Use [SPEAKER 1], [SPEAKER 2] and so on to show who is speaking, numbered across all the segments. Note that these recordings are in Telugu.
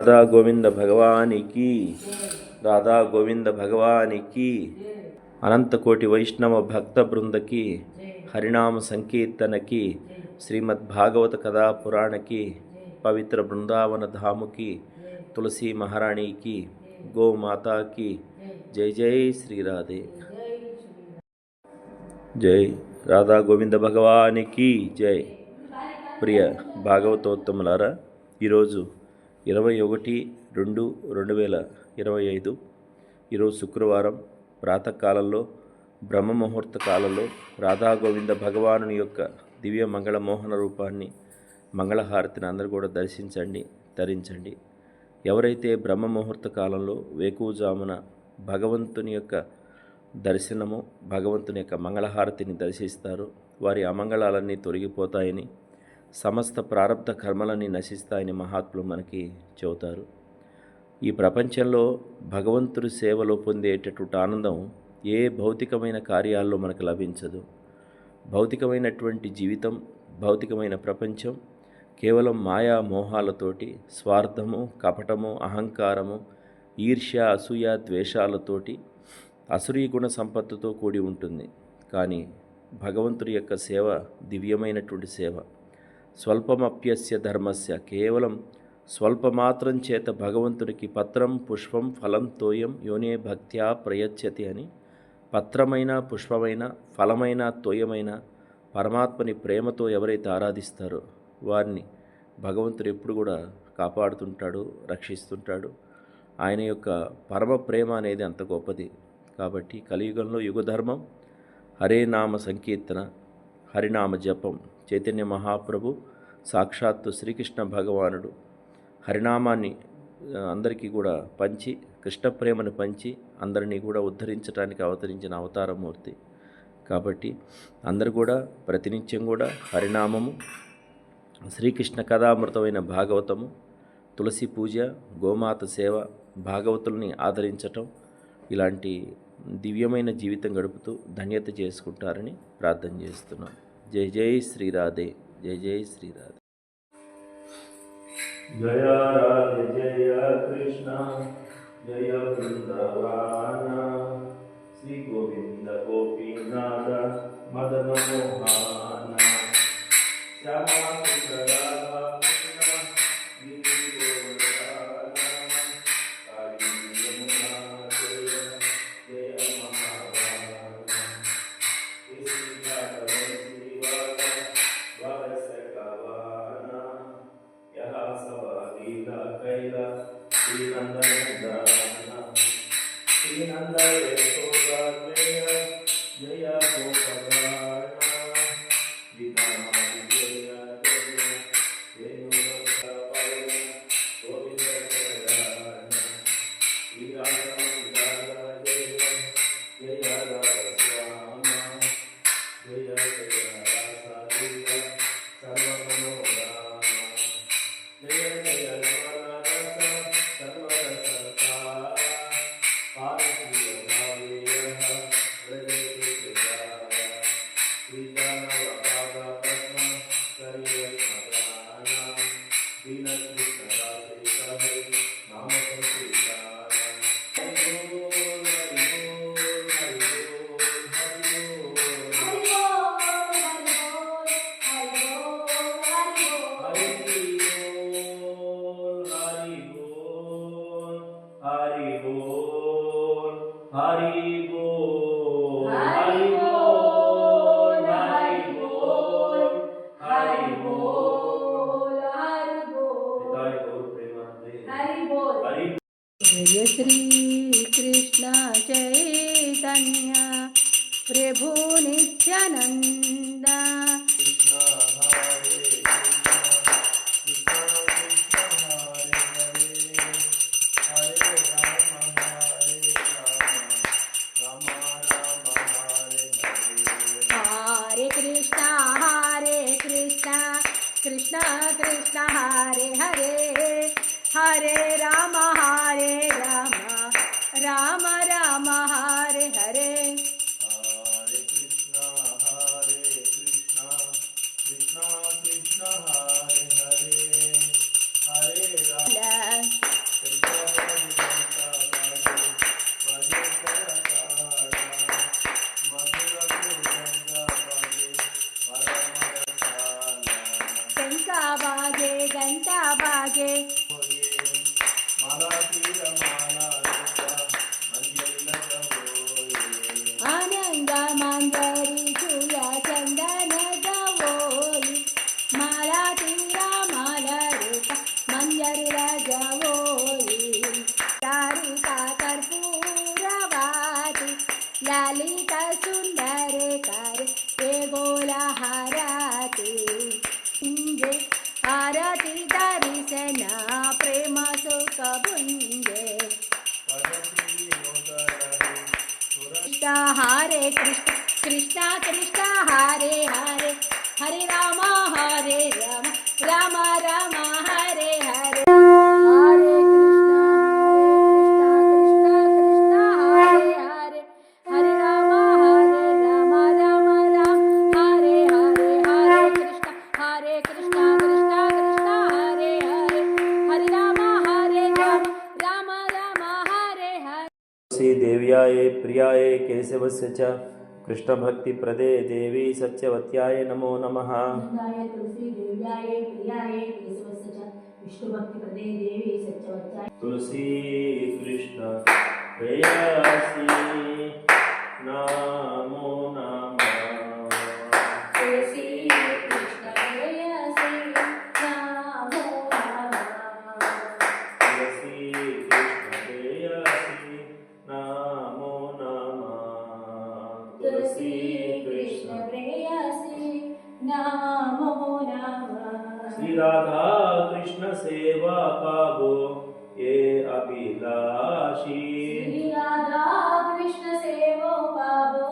[SPEAKER 1] రాధా గోవింద భగవానికి రాధా గోవింద భగవానికి అనంతకోటి వైష్ణవ భక్త బృందకి హరినామ సంకీర్తనకి శ్రీమద్ భాగవత కథా పురాణకి పవిత్ర బృందావన ధాముకి తులసి మహారాణికి గోమాతాకి జై జై శ్రీరాధే. జై రాధా గోవింద భగవానికి జై. ప్రియ భాగవతోత్తములారా ఈరోజు ఇరవై ఒకటి రెండు రెండు వేల ఇరవై ఐదు. ఈరోజు శుక్రవారం ప్రాతకాలంలో బ్రహ్మ ముహూర్త కాలంలో రాధాగోవింద భగవానుని యొక్క దివ్య మంగళ మోహన రూపాన్ని మంగళహారతిని అందరూ కూడా దర్శించండి ధరించండి. ఎవరైతే బ్రహ్మ ముహూర్త కాలంలో వేకువజామున భగవంతుని యొక్క దర్శనము భగవంతుని యొక్క మంగళహారతిని దర్శిస్తారు వారి అమంగళాలన్నీ తొలగిపోతాయని సమస్త ప్రారంధ కర్మలన్నీ నశిస్తాయని మహాత్ములు మనకి చెబుతారు. ఈ ప్రపంచంలో భగవంతుడి సేవలో పొందేటటువంటి ఆనందం ఏ భౌతికమైన కార్యాల్లో మనకు లభించదు. భౌతికమైనటువంటి జీవితం భౌతికమైన ప్రపంచం కేవలం మాయా మోహాలతోటి స్వార్థము కపటము అహంకారము ఈర్ష్య అసూయ ద్వేషాలతోటి అసురీ గుణ సంపత్తుతో కూడి ఉంటుంది. కానీ భగవంతుడి యొక్క సేవ దివ్యమైనటువంటి సేవ. స్వల్పమప్యస్య ధర్మస్య. కేవలం స్వల్పమాత్రం చేత భగవంతుడికి పత్రం పుష్పం ఫలం తోయం యోనే భక్త్యా ప్రయచ్చతి అని. పత్రమైన పుష్పమైన ఫలమైన తోయమైన పరమాత్మని ప్రేమతో ఎవరైతే ఆరాధిస్తారో వారిని భగవంతుడు ఎప్పుడు కూడా కాపాడుతుంటాడు రక్షిస్తుంటాడు. ఆయన యొక్క పరమ ప్రేమ అనేది అంత గొప్పది. కాబట్టి కలియుగంలో యుగధర్మం హరే నామ సంకీర్తన హరినామ జపం చైతన్య మహాప్రభు సాక్షాత్తు శ్రీకృష్ణ భగవానుడు. హరినామాన్ని అందరికీ కూడా పంచి కృష్ణ ప్రేమను పంచి అందరినీ కూడా ఉద్ధరించడానికి అవతరించిన అవతారమూర్తి. కాబట్టి అందరూ కూడా ప్రతినిత్యం కూడా హరినామము శ్రీకృష్ణ కథామృతమైన భాగవతము తులసి పూజ గోమాత సేవ భాగవతుల్ని ఆదరించటం ఇలాంటి దివ్యమైన జీవితం గడుపుతూ ధన్యత చేసుకుంటారని ప్రార్థన చేస్తున్నాను जय जय श्री राधे, जय
[SPEAKER 2] जय श्री राधे। जय राधे, जय कृष्ण, जय वृंदावन। श्री गोविंद गोपीनाथ मदन मोहन। प्रभो नित्यानन्द
[SPEAKER 1] कृष्ण हरे हरे हरे राम हरे राम राम राम हरे
[SPEAKER 2] ललिता सुंदर कर ते गोला हाराती पुंजे आरती दर्शन प्रेम सुख
[SPEAKER 1] मोदरहि
[SPEAKER 2] कृष्ण हरे कृष्ण कृष्ण कृष्ण हरे हरे। हरे राम हरे राम राम राम, हरे हरे।
[SPEAKER 1] तुलसी देव्याय प्रियाय केशवस्य च। प्रदे देवी सत्यवत्याय नमो नमः।
[SPEAKER 2] तुलसी
[SPEAKER 1] कृष्ण
[SPEAKER 2] प्रियाय
[SPEAKER 1] की। राधा कृष्ण सेवो
[SPEAKER 2] बाबो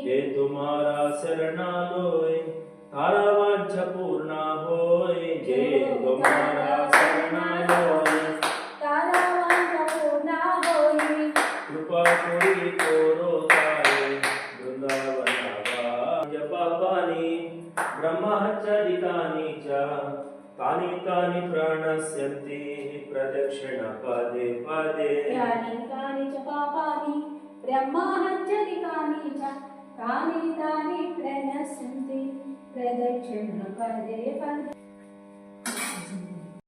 [SPEAKER 2] ते
[SPEAKER 1] तुम्हारा शरणा लोय तारा वांछा पूर्णा होय। जय तुम्हारा शरणा लोय
[SPEAKER 2] तारा वांछा पूर्णा होय।
[SPEAKER 1] कृपा कोई तोरो तारे वृंदावन जपावानी ब्रह्मचरिकानी च तानि ता प्राणस्यन्ति प्रदक्षिण पदे।
[SPEAKER 2] यानि कानि च पापानि ब्रह्माहञ्जलिकानि च तानि तानि प्रणश्यन्ति प्रदक्षिणपदे पदे